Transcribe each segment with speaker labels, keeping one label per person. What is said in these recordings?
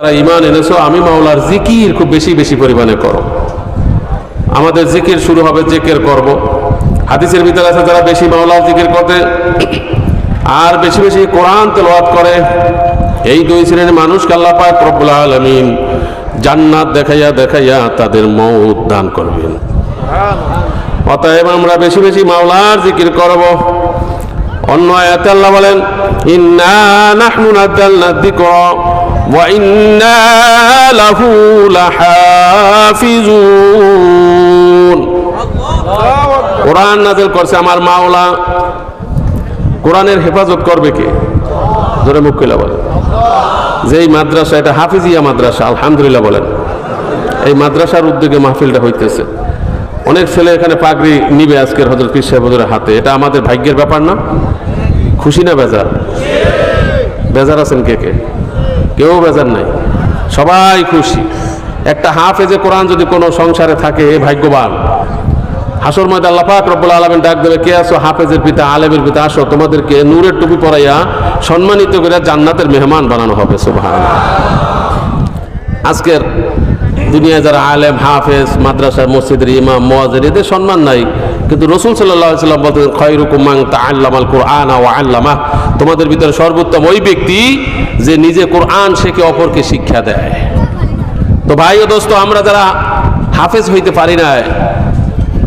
Speaker 1: যারা ইমান এনেছো, আমি মাওলার জিকির খুব বেশি বেশি পরিমাণে করো। আমাদের জিকির শুরু হবে জিকির করব। হাদিসের ভিতরে আছে, যারা বেশি মাওলার জিকির করতে, আর বেশি বেশি কোরআন তেলাওয়াত করে, এই দুই শ্রেণির মানুষকে আল্লাহ পাক রব্বুল আলামিন জান্নাত দেখাইয়া দেখাইয়া তাদের মৌত দান করবেন। অতএব আমরা বেশি বেশি মাওলার জিকির করব। অন্য আয়াতে আল্লাহ বলেন, ইন্না নাহনু নাযালনা ইন্না লাহু লাহাফিজুন কোরআন নাযিল করছে আমার মাওলা। কোরআনের হেফাজত করবে কে? জোরে মুখ খুলে বলেন। যেই মাদ্রাসা, এটা হাফিজিয়া মাদ্রাসা, আলহামদুলিল্লাহ বলেন। এই মাদ্রাসার উদ্যোগে মাহফিলটা হইতেছে। অনেক ছেলে এখানে পাগড়ি নিবে আজকের হজরত পীর সাহেব হাতে। এটা আমাদের ভাগ্যের ব্যাপার না? খুশি না বেজার? বেজার আছেন কে কে? কেউ বেজার নাই। সবাই খুশি। একটা হাফেজে কোরআন যদি কোনো সংসারে থাকে, এ ভাগ্যবান। হাসর ময়দা আল্লাহ পাক রব্বুল আলামিন ডাক দেবে, কে আসো হাফেজের পিতা, আলেমের পিতা? আসো, তোমাদেরকে নূরের টুপি পরাইয়া সম্মানিত করে জান্নাতের মেহমান বানানো হবে। সুবহান আজকের দুনিয়ায় যারা আলেম, হাফেজ, মাদ্রাসার মসজিদের ইমাম মোয়াজের এদের সম্মান নাই। কিন্তু রসুল সাল্লাম বলতেন, খয়রুকুমাং তা আল্লামাল কোরআন ও আল্লামা তোমাদের ভিতরে সর্বোত্তম ওই ব্যক্তি যে নিজে কোরআন শেখে অপরকে শিক্ষা দেয়। তো ভাই ও দোস্ত, আমরা যারা হাফেজ হইতে পারি না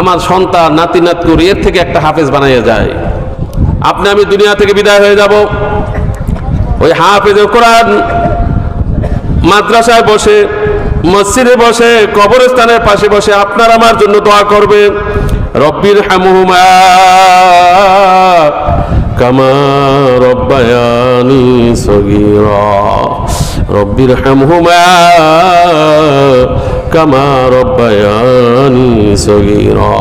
Speaker 1: আমার সন্তান, নাতি নাত করি এর থেকে একটা হাফেজ বানাইয়া যায়। আপনি, আমি দুনিয়া থেকে বিদায় হয়ে যাব। ওই হাফেজ কোরআন মাদ্রাসায় বসে, মসজিদে বসে, কবরস্থানের পাশে বসে আপনার আমার জন্য দোয়া করবেন রব্বির হামুহুমা কামা রব্বায়ানি সগীরা। রব্বির হামহুমা কামা রব্বায়ানি সগীরা।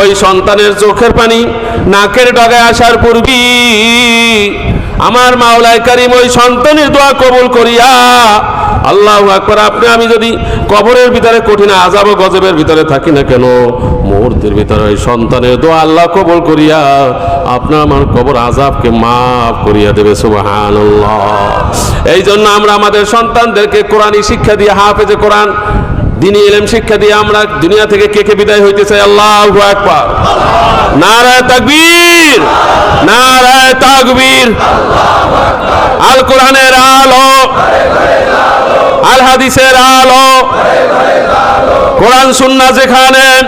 Speaker 1: ওই সন্তানের চোখের পানি নাকের ডগায় আসার পূর্বী আমার মাওলায় কারিম ওই সন্তানের দোয়া কবুল করিয়া আল্লাহ একবার আপনি, আমি যদি কবরের ভিতরে কঠিন আজাব ও গজবের ভিতরে থাকি না কেন? মুহূর্তের ভিতরে ওই সন্তানের দোয়া আল্লাহ কবর করিয়া আপনার আমার কবর আজাবকে মাফ করিয়া দেবে সুবাহান এই জন্য আমরা আমাদের সন্তানদেরকে কোরআনই শিক্ষা দিয়ে হাফেজে কোরআন দিনী এলেম শিক্ষা দিয়ে আমরা দুনিয়া থেকে কে কে বিদায় হইতে চাই? আল্লাহ একবার নারায় তাকবীর। নারায় তাকবীর। আল কোরআনের আলো। আল হাদিসের আলো। কোরআন সুন্না যেখানে।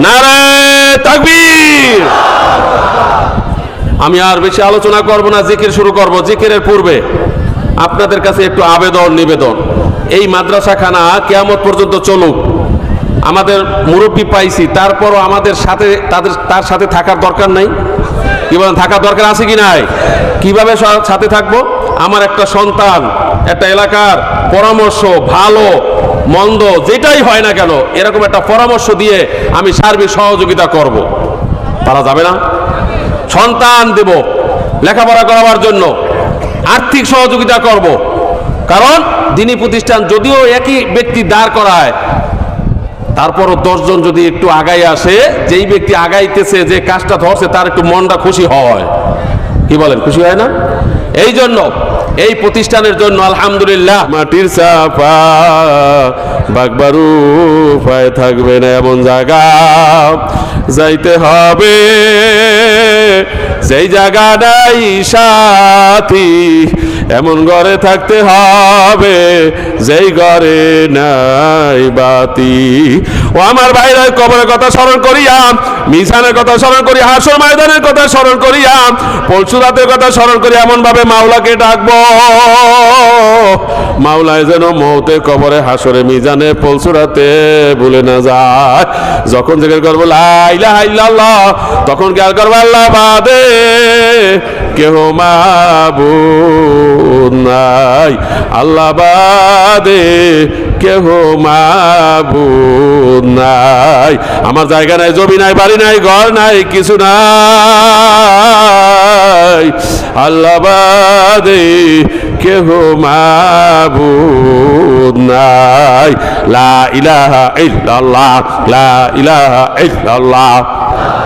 Speaker 1: নারায় তাকবীর। আমি আর বেশি আলোচনা করব না, জিকির শুরু করব। জিকিরের পূর্বে আপনাদের কাছে একটু আবেদন, নিবেদন। এই মাদ্রাসাখানা কেয়ামত পর্যন্ত চলুক। আমাদের মুরব্বী পাইছি, তারপরও আমাদের সাথে, তাদের, তার সাথে থাকার দরকার নাই। কি বলেন, থাকার দরকার আছে কি নাই? কীভাবে সাথে থাকব? আমার একটা সন্তান, একটা এলাকার পরামর্শ, ভালো, মন্দ, যেটাই হয় না কেন, এরকম একটা পরামর্শ দিয়ে আমি সার্বিক সহযোগিতা করব। পারা যাবে না? সন্তান দেব, লেখাপড়া করাবার জন্য। আর্থিক সহযোগিতা করব। কারণ দিনী প্রতিষ্ঠান যদিও একই ব্যক্তি দাঁড় করায়, তারপরও দশজন যদি একটু আগাই আসে, যেই ব্যক্তি আগাইতেছে যে কাজটা ধরছে, তার একটু মনটা খুশি হয়। কি বলেন, খুশি হয় না? এই জন্য, এই প্রতিষ্ঠানের জন্য আলহামদুলিল্লাহ। মাটির চাপা বাগবারু থাকবে না এমন জায়গা। যাইতে হবে। যেই জায়গা নাই সাথী এমন ঘরে থাকতে হবে, যেই ঘরে নাই বাতি। ও আমার ভাইরা, কবরের কথা স্মরণ করিয়া, মিজানের কথা স্মরণ করি হাসর ময়দানের কথা স্মরণ করিয়া, পরশুরাতের কথা স্মরণ করি এমন ভাবে মাওলাকে ডাকবো। মাওলায় যেন মৌতে কবরে, হাসরে, মিজানে পলসুরাতে ভুলে না যায়। যখন জিজ্ঞেস করব লাইলা হাইল্লাল্লাহ তখন খেয়াল করব, আল্লাহ বাদে, কেহ মাবুদ নাই। আল্লাহ বাদে কেহ মাবুদ নাই। আমার জায়গা নাই, জমি নাই, বাড়ি নাই, ঘর নাই, কিছু নাই। আল্লাহ বাদে কেহ মাবুদ নাই। লা ইলাহা ইল্লাল্লাহ, লা ইলাহা ইল্লাল্লাহ।